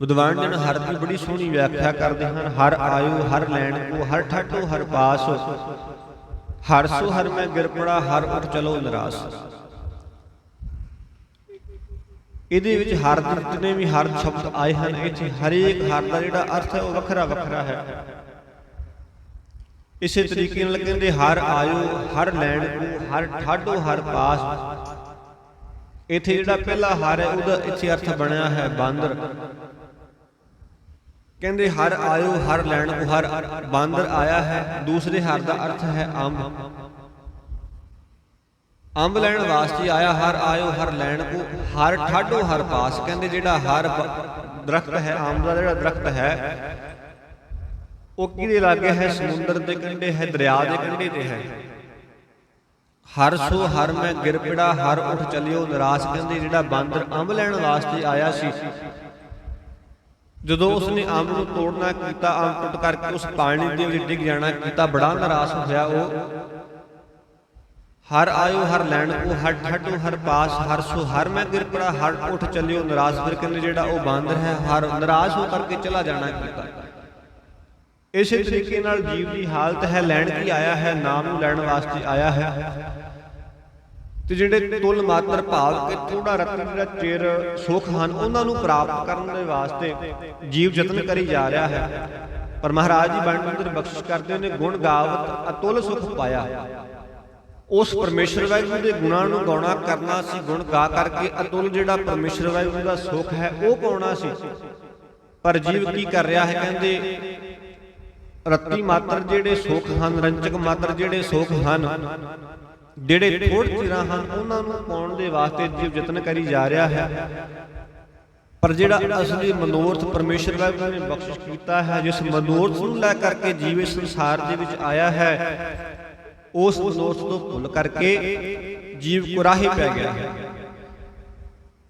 ਵਿਦਵਾਨ ਜਨ ਹਰ ਦੀ ਬੜੀ ਸੋਹਣੀ ਵਿਆਖਿਆ ਕਰਦੇ ਹਨ। ਹਰ ਆਇਓ, ਹਰ ਲੈਣ ਕੋ, ਹਰ ਠਾਟੋ ਹਰ ਪਾਸ। ਹਰ ਸੋ ਹਰ ਮੈਂ ਗਿਰ ਪੜਾ ਹਰ ਉੱਠ ਚਲੋ ਨਿਰਾਸ। ਇਹਦੇ ਵਿੱਚ ਹਰ ਦੇ ਜਿਤਨੇ ਵੀ ਹਰ ਸ਼ਬਦ ਆਏ ਹਨ ਇੱਥੇ ਹਰੇਕ ਹਰ ਦਾ ਜਿਹੜਾ ਅਰਥ ਹੈ, ਉਹ ਵੱਖਰਾ ਵੱਖਰਾ ਹੈ। ਇਸੇ ਤਰੀਕੇ ਨਾਲ ਕਹਿੰਦੇ, ਹਰ ਆਇਓ, ਹਰ ਲੈਣ ਕੋ, ਹਰ ਠਾਡੋ ਹਰ ਪਾਸ। ਇੱਥੇ ਜਿਹੜਾ ਪਹਿਲਾ ਹਰ ਹੈ, ਉਹਦਾ ਇੱਥੇ ਅਰਥ ਬਣਿਆ ਹੈ ਬਾਂਦਰ। ਕਹਿੰਦੇ, ਹਰ ਆਇਓ, ਹਰ ਲੈਣ ਕੋ ਹਰ ਬਾਂਦਰ ਆਇਆ ਹੈ, ਦੂਸਰੇ ਹਰ ਦਾ ਅਰਥ ਹੈ ਅੰਬ। ਅੰਬ ਲੈਣ ਵਾਸਤੇ ਆਇਆ, ਹਰ ਆਇਓ, ਹਰ ਲੈਣ ਕੋ, ਹਰ ਠਾਡੋ, ਹਰ ਪਾਸ। ਕਹਿੰਦੇ, ਜਿਹੜਾ ਹਰ ਦਰਖਤ ਹੈ, ਅੰਬ ਦਾ ਜਿਹੜਾ ਦਰਖਤ ਹੈ, ਉਹ ਕਿਹਦੇ ਲਾਗੇ ਹੈ? ਸਮੁੰਦਰ ਦੇ ਕੰਢੇ ਹੈ, ਦਰਿਆ ਦੇ ਕੰਢੇ ਤੇ ਹੈ। ਹਰ ਸੋ, ਹਰ ਮੈਂ ਗਿਰਪਿੜਾ ਹਰ ਉੱਠ ਚੱਲਿਓ, ਨਿਰਾਸ਼। ਕਹਿੰਦੇ, ਜਿਹੜਾ ਬਾਂਦਰ ਅੰਬ ਲੈਣ ਵਾਸਤੇ ਆਇਆ ਸੀ ਜਦੋਂ ਉਸਨੇ ਅੰਬ ਨੂੰ ਤੋੜਨਾ ਕੀਤਾ, ਅੰਬ ਟੁੱਟ ਕਰਕੇ ਉਸ ਪਾਣੀ ਦੇ ਵਿੱਚ ਡਿੱਗ ਜਾਣਾ ਕੀਤਾ, ਬੜਾ ਨਰਾਸ਼ ਹੋਇਆ ਉਹ। ਹਰ ਆਇਓ, ਹਰ ਲੈਣ ਕੋ ਹਰ ਠੱਡੋ ਹਰ ਪਾਸ, ਹਰ ਸੋ, ਹਰ ਮੈਂ ਗਿਰ ਪੜਾ ਹਰ ਉੱਠ ਚੱਲਿਓ ਨਿਰਾਸ਼ ਫਿਰ ਕਹਿੰਦੇ ਜਿਹੜਾ ਉਹ ਬਾਂਦਰ ਹੈ ਹਰ ਨਿਰਾਸ਼ ਹੋ ਕਰਕੇ ਚਲਾ ਜਾਣਾ ਕੀਤਾ। ਇਸੇ ਤਰੀਕੇ ਨਾਲ ਜੀਵ ਦੀ ਹਾਲਤ ਹੈ, ਲੈਣ ਕੀ ਆਇਆ ਹੈ, ਨਾਮ ਨੂੰ ਲੈਣ ਵਾਸਤੇ ਆਇਆ ਹੈ। ਤੇ ਜਿਹੜੇ ਤੁਲ ਮਾਤਰ ਭਾਵ ਕਿ ਥੋੜਾ ਰਤਨ ਜਿਹੜਾ ਚਿਰ ਸੁਖ ਹਨ, ਉਹਨਾਂ ਨੂੰ ਪ੍ਰਾਪਤ ਕਰਨ ਦੇ ਵਾਸਤੇ ਜੀਵ ਯਤਨ ਕਰੀ ਜਾ ਰਿਹਾ ਹੈ। ਪਰ ਮਹਾਰਾਜ ਜੀ ਬਾਣੀ ਬਖਸ਼ਿਸ਼ ਕਰਦੇ ਨੇ, ਗੁਣ ਗਾਵਤ ਅਤੁੱਲ ਸੁਖ ਪਾਇਆ। ਉਸ ਪਰਮੇਸ਼ਰ ਵਾਹਿਗੁਰੂ ਦੇ ਗੁਣਾਂ ਨੂੰ ਗਾਉਣਾ ਕਰਨਾ ਸੀ, ਗੁਣ ਗਾ ਕਰਕੇ ਅਤੁਲ ਜਿਹੜਾ ਪਰਮੇਸ਼ਰ ਵਾਹਿਗੁਰੂ ਦਾ ਸੁਖ ਹੈ, ਉਹ ਪਾਉਣਾ ਸੀ। ਪਰ ਜੀਵ ਕੀ ਕਰ ਰਿਹਾ ਹੈ, ਕਹਿੰਦੇ, ਰੱਤੀ ਮਾਤਰ ਜਿਹੜੇ ਸੁਖ ਹਨ, ਰੰਚਕ ਮਾਤਰ ਜਿਹੜੇ ਸੁਖ ਹਨ ਜਿਹੜੇ ਥੋੜ ਚਿਰਾਂ ਹਨ, ਉਹਨਾਂ ਨੂੰ ਪਾਉਣ ਦੇ ਵਾਸਤੇ ਜੀਵ ਯਤਨ ਕਰੀ ਜਾ ਰਿਹਾ ਹੈ। ਪਰ ਜਿਹੜਾ ਅਸਲੀ ਮਨੋਰਥ ਪਰਮੇਸ਼ਰ ਵਾਹਿਗੁਰੂ ਨੇ ਬਖਸ਼ਿਸ਼ ਕੀਤਾ ਹੈ, ਜਿਸ ਮਨੋਰਥ ਨੂੰ ਲੈ ਕਰਕੇ ਜੀਵ ਇਸ ਸੰਸਾਰ ਦੇ ਵਿੱਚ ਆਇਆ ਹੈ, ਉਸ ਮਨੋਰਥ ਤੋਂ ਭੁੱਲ ਕਰਕੇ ਜੀਵ ਕੁਰਾਹੇ ਪੈ ਗਿਆ ਹੈ।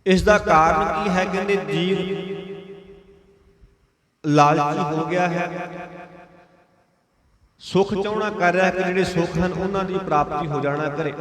ਇਸ ਦਾ ਕਾਰਨ ਕੀ ਹੈ? ਕਹਿੰਦੇ ਜੀਵ ਲਾਲਚੀ ਹੋ ਗਿਆ ਹੈ। ਸੁਖ ਚਾਹਣਾ ਕਰ ਰਿਹਾ ਕਿ ਜਿਹੜੇ ਸੁਖ ਹਨ ਉਹਨਾਂ ਦੀ ਪ੍ਰਾਪਤੀ ਹੋ ਜਾਣਾ ਕਰੇ।